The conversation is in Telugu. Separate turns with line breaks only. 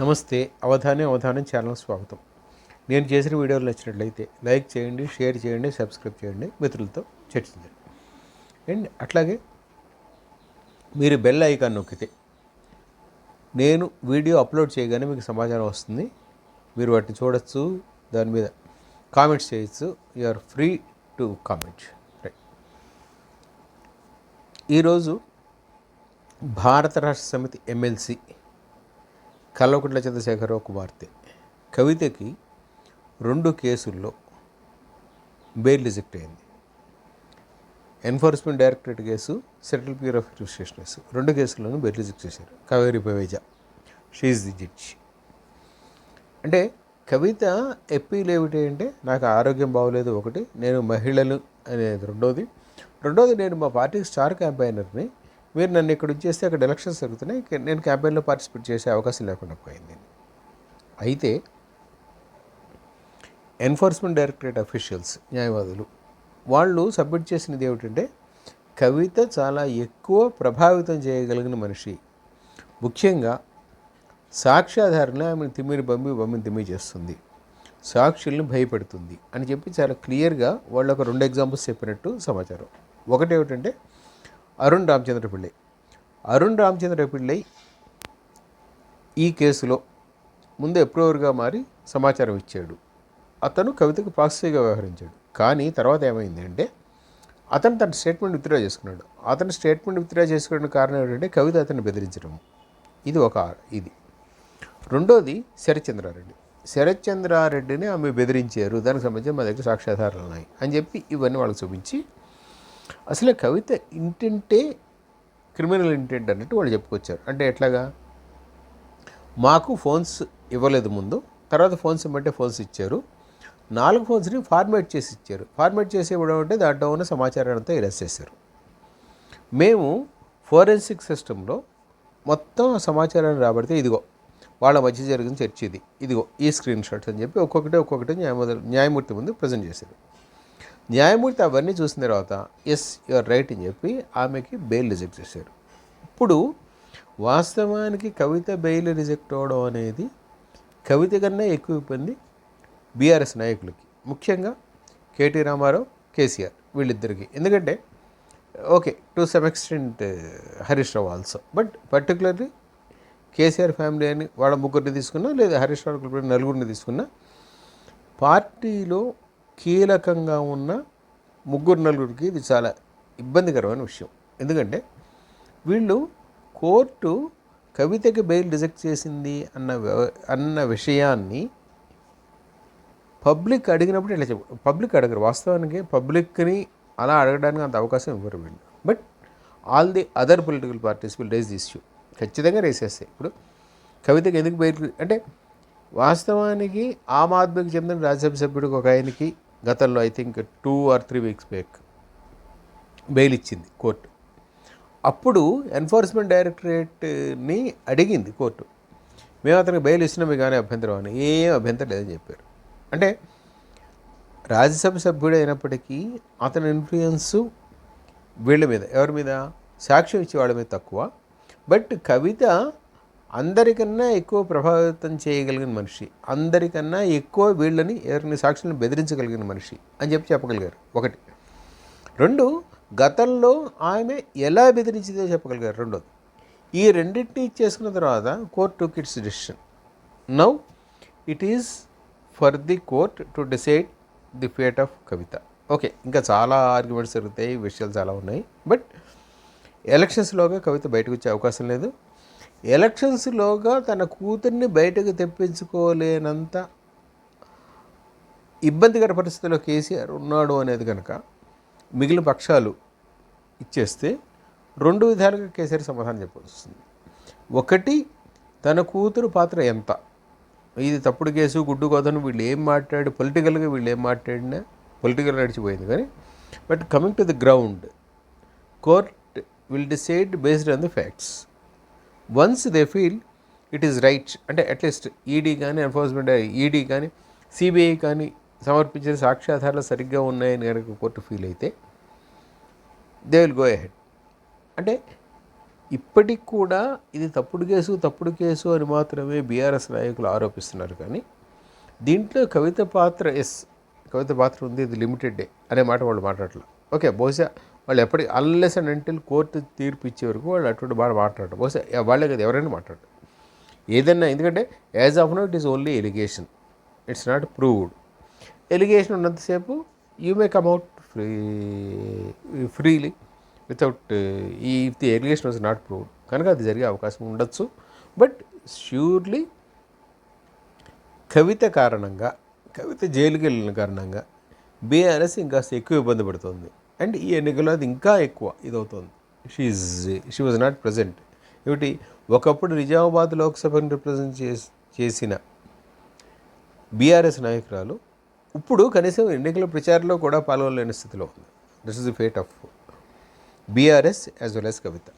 నమస్తే అవధాని అవధానం ఛానల్ స్వాగతం. నేను చేసిన వీడియోలు నచ్చినట్లయితే లైక్ చేయండి షేర్ చేయండి సబ్స్క్రైబ్ చేయండి మిత్రులతో చర్చించండి. అండ్ అట్లాగే మీరు బెల్ ఐకాన్ నొక్కితే నేను వీడియో అప్లోడ్ చేయగానే మీకు సమాచారం వస్తుంది. మీరు వాటిని చూడొచ్చు దాని మీద కామెంట్స్ చేయొచ్చు. You are free to comment right ఈరోజు భారత రాష్ట్ర సమితి ఎమ్మెల్సీ కల్వకుంట్ల చంద్రశేఖరరావు కుమార్తె కవితకి రెండు కేసుల్లో బెయిల్ రిజెక్ట్ అయింది. Enforcement directorate case central bureau of registration case. రెండు కేసుల్లోనూ బెయిల్ రిజెక్ట్ చేశారు. Kaveri Baweja she the judge. అంటే కవిత ఎప్పీలు ఏమిటి అంటే నాకు ఆరోగ్యం బాగోలేదు ఒకటి నేను మహిళలు అనేది రెండోది. రెండోది నేను మా పార్టీకి స్టార్ క్యాంపైనర్ని మీరు నన్ను ఇక్కడ ఉంచేస్తే అక్కడ ఎలక్షన్స్ జరుగుతున్నాయి. నేను క్యాంపెయిన్లో పార్టిసిపేట్ చేసే అవకాశం లేకుండా పోయింది. అయితే ఎన్ఫోర్స్మెంట్ డైరెక్టరేట్ అఫీషియల్స్ న్యాయవాదులు వాళ్ళు సబ్మిట్ చేసినది ఏమిటంటే కవిత చాలా ఎక్కువ ప్రభావితం చేయగలిగిన మనిషి. ముఖ్యంగా సాక్ష్యాధారణ ఆమెను తిమ్మిరి బొమ్మి బొమ్మిని తిమ్మి చేస్తుంది. సాక్షుల్ని భయపెడుతుంది అని చెప్పి చాలా క్లియర్గా వాళ్ళు ఒక రెండు ఎగ్జాంపుల్స్ చెప్పినట్టు సమాచారం. ఒకటి ఏమిటంటే అరుణ్ రామచంద్ర పిళ్ళై. అరుణ్ రామచంద్ర పిళ్ళై ఈ కేసులో ముందు అప్రూవర్గా మారి సమాచారం ఇచ్చాడు. అతను కవితకు ప్రాక్సీగా వ్యవహరించాడు. కానీ తర్వాత ఏమైంది అంటే అతను తన స్టేట్మెంట్ విత్డ్రా చేసుకున్నాడు. అతను స్టేట్మెంట్ విత్డ్రా చేసుకోవడానికి కారణం ఏంటంటే కవిత అతన్ని బెదిరించడం. ఇది ఒక ఇది. రెండోది శరత్చంద్రారెడ్డి. శరత్చంద్రారెడ్డిని ఆమె బెదిరించారు. దానికి సంబంధించి మా దగ్గర సాక్ష్యాధారాలు ఉన్నాయి అని చెప్పి ఇవన్నీ వాళ్ళకి చూపించి అసలు కవిత ఇంటెంటే క్రిమినల్ ఇంటెంట్ అన్నట్టు వాళ్ళు చెప్పుకొచ్చారు. అంటే ఎట్లాగా? మాకు ఫోన్స్ ఇవ్వలేదు ముందు తర్వాత ఫోన్స్ ఇవ్వమంటే ఫోన్స్ ఇచ్చారు. నాలుగు ఫోన్స్ని ఫార్మేట్ చేసి ఇచ్చారు. ఫార్మేట్ చేసి ఇవ్వడం అంటే దాంట్లో ఉన్న సమాచారాన్ని అంతా ఇరెస్ట్ చేశారు. మేము ఫోరెన్సిక్ సిస్టంలో మొత్తం సమాచారాన్ని రాబడితే ఇదిగో వాళ్ళ మధ్య జరిగిన చర్చ ఇది. ఇదిగో ఈ స్క్రీన్ షాట్స్ అని చెప్పి ఒక్కొక్కటి ఒక్కొక్కటి న్యాయమూర్తి న్యాయమూర్తి ముందు ప్రజెంట్ చేశారు. న్యాయమూర్తి అవన్నీ చూసిన తర్వాత ఎస్ యువర్ రైట్ అని చెప్పి ఆమెకి బెయిల్ రిజెక్ట్ చేశారు. ఇప్పుడు వాస్తవానికి కవిత బెయిల్ రిజెక్ట్ అవడం అనేది కవిత కన్నా ఎక్కువ ఇబ్బంది బీఆర్ఎస్ నాయకులకి. ముఖ్యంగా కేటీ రామారావు కేసీఆర్ వీళ్ళిద్దరికి. ఎందుకంటే okay to some extent Harish Rao also but particularly KCR family అని వాళ్ళ ముగ్గురిని తీసుకున్నా లేదా హరీష్ రావు నలుగురిని తీసుకున్నా పార్టీలో కీలకంగా ఉన్న ముగ్గురు నలుగురికి ఇది చాలా ఇబ్బందికరమైన విషయం. ఎందుకంటే వీళ్ళు కోర్టు కవితకి బెయిల్ రిజెక్ట్ చేసింది అన్న అన్న విషయాన్ని పబ్లిక్ అడిగినప్పుడు ఇట్లా చెప్పు పబ్లిక్ అడగరు. వాస్తవానికి పబ్లిక్ని అలా అడగడానికి అంత అవకాశం ఇవ్వరు వీళ్ళు. But all the other political parties will raise this issue. ఖచ్చితంగా రేస్ చేస్తాయి. ఇప్పుడు కవితకి ఎందుకు బెయిల్ అంటే వాస్తవానికి ఆమ్ ఆద్మీకి చెందిన రాజ్యసభ సభ్యుడికి ఒక ఆయనకి గతంలో I think two or three weeks back bail ఇచ్చింది కోర్టు. అప్పుడు ఎన్ఫోర్స్మెంట్ డైరెక్టరేట్ని అడిగింది కోర్టు. మేము అతనికి బెయిల్ ఇచ్చినా కానీ అభ్యంతరం అని. ఏం అభ్యంతరం లేదని చెప్పారు. అంటే రాజ్యసభ సభ్యుడు అయినప్పటికీ అతని ఇన్ఫ్లుయెన్స్ వీళ్ళ మీద ఎవరి మీద? సాక్ష్యం ఇచ్చే వాళ్ళ మీద తక్కువ. బట్ కవిత అందరికన్నా ఎక్కువ ప్రభావితం చేయగలిగిన మనిషి అందరికన్నా ఎక్కువ వీళ్ళని ఎవరిని సాక్షులను బెదిరించగలిగిన మనిషి అని చెప్పి చెప్పగలిగారు. ఒకటి. రెండు గతంలో ఆమె ఎలా బెదిరించిందో చెప్పగలిగారు. రెండోది ఈ రెండింటిని ఇచ్చేసుకున్న తర్వాత court to its decision now it is for the court to decide the fate of Kavitha okay ఇంకా చాలా ఆర్గ్యుమెంట్స్ జరుగుతాయి విషయాలు చాలా ఉన్నాయి. బట్ ఎలక్షన్స్లోగా కవిత బయటకు వచ్చే అవకాశం లేదు. ఎలక్షన్స్లోగా తన కూతుర్ని బయటకు తెప్పించుకోలేనంత ఇబ్బందికర పరిస్థితిలో కేసీఆర్ ఉన్నాడు అనేది కనుక మిగిలిన పక్షాలు ఇచ్చేస్తే రెండు విధాలుగా కేసీఆర్ సమాధానం చెప్పాల్సి వస్తుంది. ఒకటి తన కూతురు పాత్ర ఎంత? ఇది తప్పుడు కేసు గుడ్డు కోతను వీళ్ళు ఏం మాట్లాడి పొలిటికల్గా వీళ్ళు ఏం మాట్లాడినా పొలిటికల్ నడిచిపోయింది కానీ but coming to the ground court will decide based on the facts. Once they feel it is right అంటే అట్లీస్ట్ ఈడీ కానీ ఎన్ఫోర్స్మెంట్ ఈడీ కానీ సిబిఐ కానీ సమర్పించిన సాక్ష్యాధారాలు సరిగ్గా ఉన్నాయని కనుక కోర్టు ఫీల్ అయితే దే విల్ గో అహెడ్. అంటే ఇప్పటికి కూడా ఇది తప్పుడు కేసు తప్పుడు కేసు అని మాత్రమే బీఆర్ఎస్ నాయకులు ఆరోపిస్తున్నారు కానీ దీంట్లో కవిత పాత్ర ఎస్ కవిత పాత్ర ఉంది ఇది లిమిటెడ్ అనే మాట వాళ్ళు మాట్లాడలేదు ఓకే బహుశా వాళ్ళు ఎప్పటి అల్లెస్ అండ్ అంటిల్ కోర్టు తీర్పు ఇచ్చే వరకు వాళ్ళు అటువంటి బాగా మాట్లాడటం. బహుశా వాళ్ళే కదా ఎవరైనా మాట్లాడటం. ఏదన్నా ఎందుకంటే as of now it is only allegation it's not proved allegation ఉన్నంతసేపు you may come out free freely without ఈ if the allegation was not proved కనుక అది జరిగే అవకాశం ఉండొచ్చు. బట్ ష్యూర్లీ కవిత కారణంగా కవిత జైలుకి వెళ్ళిన కారణంగా బీఆర్ఎస్ ఇంకా ఎక్కువ ఇబ్బంది పడుతుంది. అండ్ ఈ ఎన్నికల్లో అది ఇంకా ఎక్కువ ఇదవుతుంది. She she was not present ఏమిటి? ఒకప్పుడు నిజామాబాద్ లోక్సభను రిప్రజెంట్ చేసిన బీఆర్ఎస్ నాయకురాలు ఇప్పుడు కనీసం ఎన్నికల ప్రచారంలో కూడా పాల్గొనలేని స్థితిలో ఉంది. This is the fate of BRS as well as Kavitha.